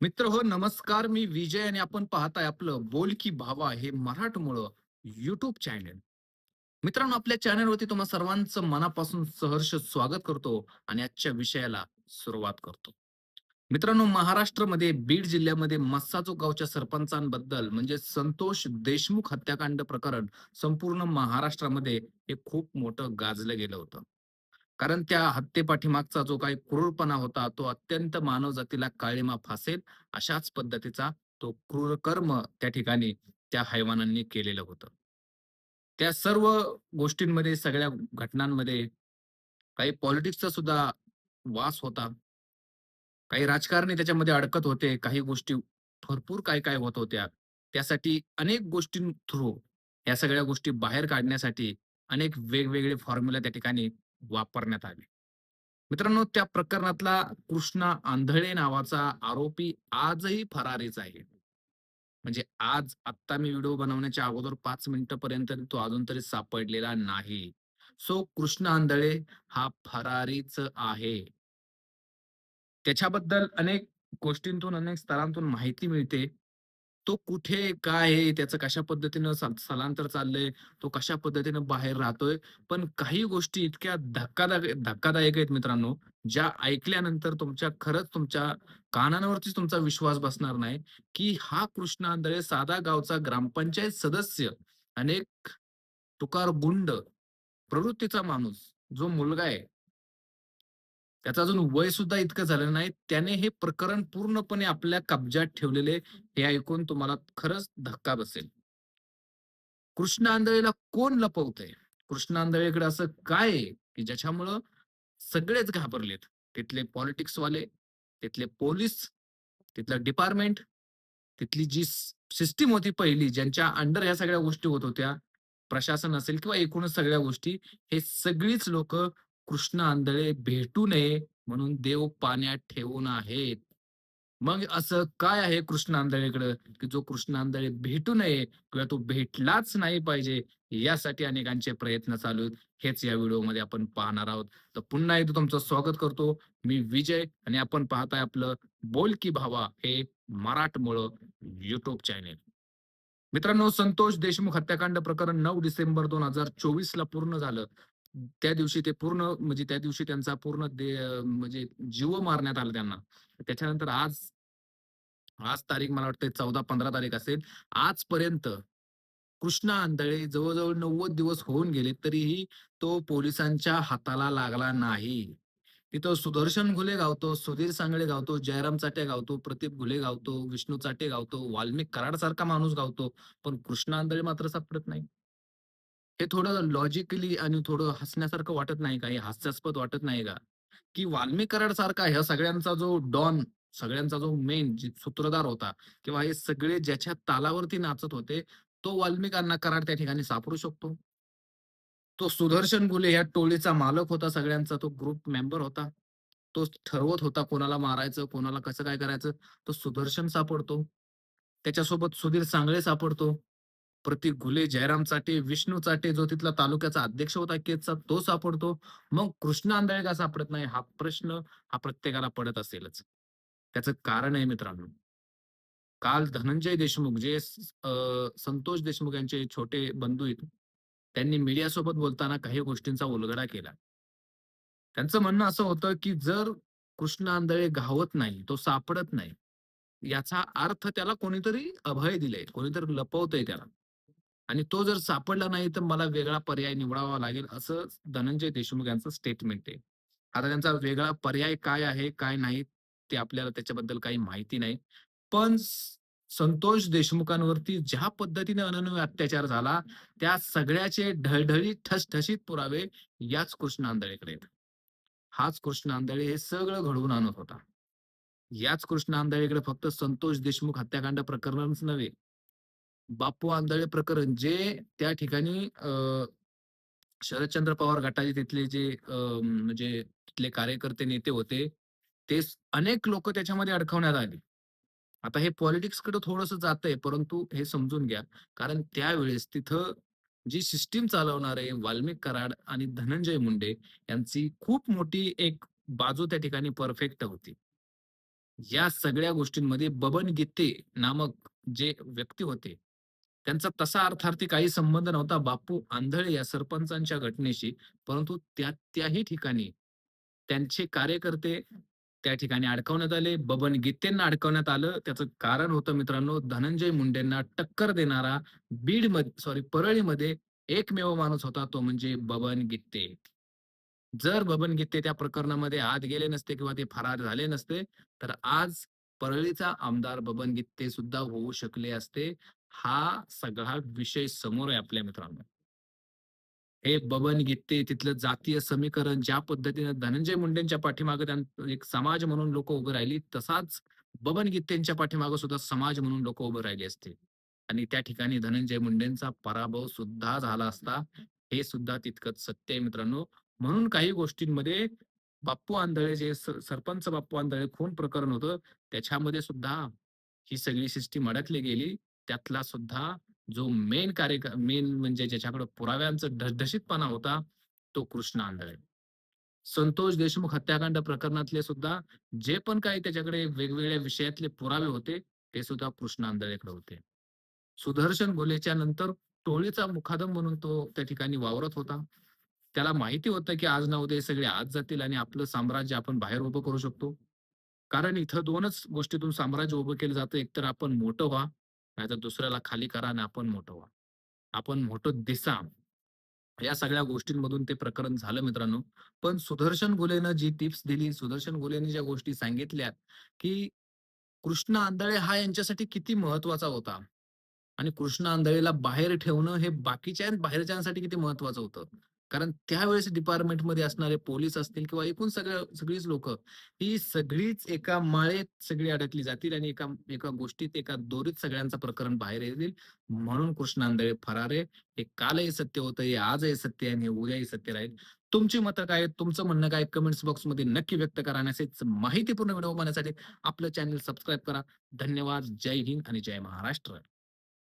मित्र हो नमस्कार मी विजय आणि आपण पाहताय आपलं बोल की भावा हे मराठमोळं युट्यूब चॅनेल मित्रांनो आपल्या चॅनेलवरती तुम्हा सर्वांचं मनापासून सहर्ष स्वागत करतो आणि आजच्या विषयाला सुरुवात करतो. मित्रांनो महाराष्ट्रामध्ये बीड जिल्ह्यामध्ये मस्साजो गावच्या सरपंचांबद्दल म्हणजे संतोष देशमुख हत्याकांड प्रकरण संपूर्ण महाराष्ट्रामध्ये हे खूप मोठं गाजलं गेलं होतं. कारण त्या हत्येपाठीमागचा जो काही क्रूरपणा होता तो अत्यंत मानव जातीला काळिमा फासेल अशाच पद्धतीचा तो क्रूर कर्म त्या ठिकाणी त्या हैवानांनी केलेलं होतं. त्या सर्व गोष्टींमध्ये सगळ्या घटनांमध्ये काही पॉलिटिक्सचा सुद्धा वास होता. काही राजकारणी त्याच्यामध्ये अडकत होते. काही गोष्टी भरपूर काय-काय होत होत्या. त्यासाठी अनेक गोष्टीं थ्रू या सगळ्या गोष्टी बाहेर काढण्यासाठी अनेक वेगवेगळे फॉर्म्युला त्या ठिकाणी वापरण्यात आले. मित्रांनो त्या प्रकरणातला कृष्णा आंधळे नावाचा आरोपी आजही फरारीच आहे. म्हणजे आज आत्ता मी व्हिडिओ बनवण्याच्या अगोदर पाच मिनिटपर्यंत तो अजून तरी सापडलेला नाही. सो कृष्ण आंधळे हा फरारीच आहे. त्याच्याबद्दल अनेक गोष्टींतून, अनेक स्तरांतून माहिती मिळते. तो कुठे, काय आहे, त्याचं कशा पद्धतीनं स्थलांतर चाललंय, तो कशा पद्धतीनं बाहेर राहतोय. पण काही गोष्टी इतक्या धक्कादायक धक्कादायक आहेत मित्रांनो, ज्या ऐकल्यानंतर तुमच्या खरंच तुमच्या कानांवरतीच तुमचा विश्वास बसणार नाही, की हा कृष्णा आंधळे साधा गावचा ग्रामपंचायत सदस्य आणि एक तुकार गुंड प्रवृत्तीचा माणूस, जो मुलगा आहे त्याचं अजून वय सुद्धा इतकं झालं नाही. त्याने हे प्रकरण पूर्णपणे आपल्या कब्जात ठेवलेले हे ऐकून तुम्हाला खरंच धक्का बसेल. कृष्ण आंधळेला कोण लपवतंय? कृष्ण आंधळेकडे असं काय आहे, की ज्याच्यामुळं सगळेच घाबरलेत. तिथले पॉलिटिक्सवाले, तिथले पोलीस, तिथलं डिपार्टमेंट, तिथली जी सिस्टीम होती पहिली, ज्यांच्या अंडर ह्या सगळ्या गोष्टी होत होत्या, प्रशासन असेल किंवा एकूणच सगळ्या गोष्टी, हे सगळीच लोक कृष्ण आंधळे भेटू नये म्हणून देव पाण्यात ठेवून आहेत. मग असं काय आहे कृष्ण आंधळेकडं, की जो कृष्ण आंधळे भेटू नये किंवा तो भेटलाच नाही पाहिजे, यासाठी अनेकांचे प्रयत्न चालू आहेत. हेच या व्हिडिओमध्ये आपण पाहणार आहोत. तर पुन्हा एकदा तुमचं स्वागत करतो. मी विजय आणि आपण पाहताय आपलं बोल की भावा हे मराठमोळं युट्यूब चॅनेल. मित्रांनो, संतोष देशमुख हत्याकांड प्रकरण नऊ डिसेंबर 2024 ला पूर्ण झालं. त्या दिवशी ते पूर्ण म्हणजे त्या दिवशी त्यांचा पूर्ण दे म्हणजे जीव मारण्यात आला त्यांना. त्याच्यानंतर आज आज तारीख मला वाटतं चौदा पंधरा तारीख असेल. आजपर्यंत कृष्णा आंधळे जवळ-जवळ 90 दिवस होऊन गेले, तरीही तो पोलिसांच्या हाताला लागला नाही. तिथं सुदर्शन घुले गावतो, सुधीर सांगळे गावतो, जयराम चाटे गावतो, प्रदीप घुले गावतो, विष्णू चाटे गावतो, वाल्मिक कराडसारखा माणूस गावतो, पण कृष्णा आंधळे मात्र सापडत नाही. हे थोडं लॉजिकली आणि थोडं हसण्यासारखं वाटत नाही का? हे हास्यास्पद वाटत नाही का? की वाल्मिक कराडसारखा ह्या सगळ्यांचा जो डॉन, सगळ्यांचा जो मेन सूत्रधार होता किंवा हे सगळे ज्याच्या तालावरती नाचत होते, तो वाल्मिकांना कराड त्या ठिकाणी सापडू शकतो. तो सुदर्शन गुले या टोळीचा मालक होता सगळ्यांचा, तो ग्रुप मेंबर होता. तो ठरवत होता कोणाला मारायचं, कोणाला कसं काय करायचं. तो सुदर्शन सापडतो. त्याच्यासोबत सुधीर सांगळे सापडतो. प्रतीक घुले, जयराम चाटे, विष्णू चाटे जो तिथला तालुक्याचा अध्यक्ष होता केचा तो सापडतो. मग कृष्ण आंधळे का सापडत नाही? हा प्रश्न हा प्रत्येकाला पडत असेलच. त्याचं कारण आहे मित्रांनो. काल धनंजय देशमुख जे संतोष देशमुख यांचे छोटे बंधू आहेत. त्यांनी मीडियासोबत बोलताना काही गोष्टींचा उलगडा केला. त्यांचं म्हणणं असं होतं, की जर कृष्ण आंधळे घावत नाही, तो सापडत नाही, याचा अर्थ त्याला कोणीतरी अभय दिलंय, कोणीतरी लपवतंय त्याला. आणि तो जर सापडला नाही, तर मला वेगळा पर्याय निवडावा लागेल, असं धनंजय देशमुख यांचं स्टेटमेंट आहे. आता त्यांचा वेगळा पर्याय काय आहे, काय नाही, ते आपल्याला त्याच्याबद्दल काही माहिती नाही. पण संतोष देशमुखांवरती ज्या पद्धतीने अनन्य अत्याचार झाला, त्या सगळ्याचे ढळढळी ठसठशीत पुरावे याच कृष्ण आंधळेकडे हाच कृष्ण आंधळे हे सगळं घडवून आणत होता. याच कृष्ण आंधळेकडे फक्त संतोष देशमुख हत्याकांड प्रकरणच नव्हे, बापू आंधळे प्रकरण जे त्या ठिकाणी शरदचंद्र पवार गटाचे तिथले जे म्हणजे तिथले कार्यकर्ते नेते होते, ते अनेक लोक त्याच्यामध्ये अडकवण्यात आली. आता हे पॉलिटिक्सकडे थोडस जात जातंय, परंतु हे समजून घ्या. कारण त्यावेळेस तिथं जी सिस्टीम चालवणारे वाल्मिक कराड आणि धनंजय मुंडे यांची खूप मोठी एक बाजू त्या ठिकाणी परफेक्ट होती. या सगळ्या गोष्टींमध्ये बबन गीते नामक जे व्यक्ती होते, त्यांचा तसा अर्थार्थी काही संबंध नव्हता बापू आंधळे या सरपंचांच्या घटनेशी. परंतु त्या त्याही ठिकाणी त्यांचे कार्यकर्ते त्या ठिकाणी अडकवण्यात आले. बबन गीतेंना अडकवण्यात आलं. त्याचं कारण होतं मित्रांनो, धनंजय मुंडेंना टक्कर देणारा बीडमध्ये सॉरी परळीमध्ये एकमेव माणूस होता तो म्हणजे बबन गीते जर बबन गीते त्या प्रकरणामध्ये आत गेले नसते किंवा ते फरार झाले नसते, तर आज परळीचा आमदार बबन गीते सुद्धा होऊ शकले असते. हा सगळा विषय समोर आहे आपल्या मित्रांनो. हे बबन गीते तिथलं जातीय समीकरण ज्या पद्धतीने धनंजय मुंडेंच्या पाठीमागे एक समाज म्हणून लोक उभं राहिली, तसाच बबन गीतेंच्या पाठीमागे सुद्धा समाज म्हणून लोक उभं राहिले असते. आणि त्या ठिकाणी धनंजय मुंडेंचा पराभव सुद्धा झाला असता. हे सुद्धा तितकंच सत्य आहे मित्रांनो. म्हणून काही गोष्टींमध्ये बाप्पू आंधळे जे सरपंच बाप्पू आंधळे खून प्रकरण होतं, त्याच्यामध्ये सुद्धा ही सगळी सिस्टीम अडकली गेली. त्यातला सुद्धा जो मेन कार्य मेन म्हणजे ज्याच्याकडे पुराव्यांचा ढसढशीतपणा होता, तो कृष्ण आंधळे. संतोष देशमुख हत्याकांड प्रकरणातले सुद्धा जे पण काही त्याच्याकडे वेगवेगळ्या विषयातले पुरावे होते, ते सुद्धा कृष्ण आंधळेकडे होते. सुदर्शन घोलेच्या नंतर टोळीचा मुखादम म्हणून तो त्या ठिकाणी वावरत होता. त्याला माहिती होतं, की आज ना उद्या सगळे आज जातील आणि आपलं साम्राज्य आपण बाहेर उभं करू शकतो. कारण इथं दोनच गोष्टीतून साम्राज्य उभं केलं जातं. एकतर आपण मोठं व्हा, नाहीतर दुसऱ्याला खाली करा आणि आपण मोठं व्हा. आपण मोठं दिसा. या सगळ्या गोष्टींमधून ते प्रकरण झालं मित्रांनो. पण सुदर्शन घुलेनं जी टिप्स दिली, सुदर्शन घुलेने ज्या गोष्टी सांगितल्या, की कृष्ण आंधळे हा यांच्यासाठी किती महत्त्वाचा होता. आणि कृष्ण आंधळेला बाहेर ठेवणं हे बाकीच्या बाहेरच्यांसाठी किती महत्वाचं होतं. कारण त्यावेळेस डिपार्टमेंटमध्ये असणारे पोलीस असतील किंवा एकूण सगळ्या सगळीच लोक ही सगळीच एका माळेत सगळी अडकली जातील आणि एका एका गोष्टीत, एका दोरीत सगळ्यांचं प्रकरण बाहेर येतील म्हणून कृष्ण आंधळे फरार आहे. हे कालही सत्य होतं, हे आजही सत्य आहे आणि हे उद्याही सत्य राहील. तुमची मतं काय तुमचं म्हणणं काय? कमेंट्स बॉक्समध्ये नक्की व्यक्त करा आणि असेच माहितीपूर्ण व्हिडिओ पाहण्यासाठी आपलं चॅनल सबस्क्राईब करा. धन्यवाद. जय हिंद आणि जय महाराष्ट्र.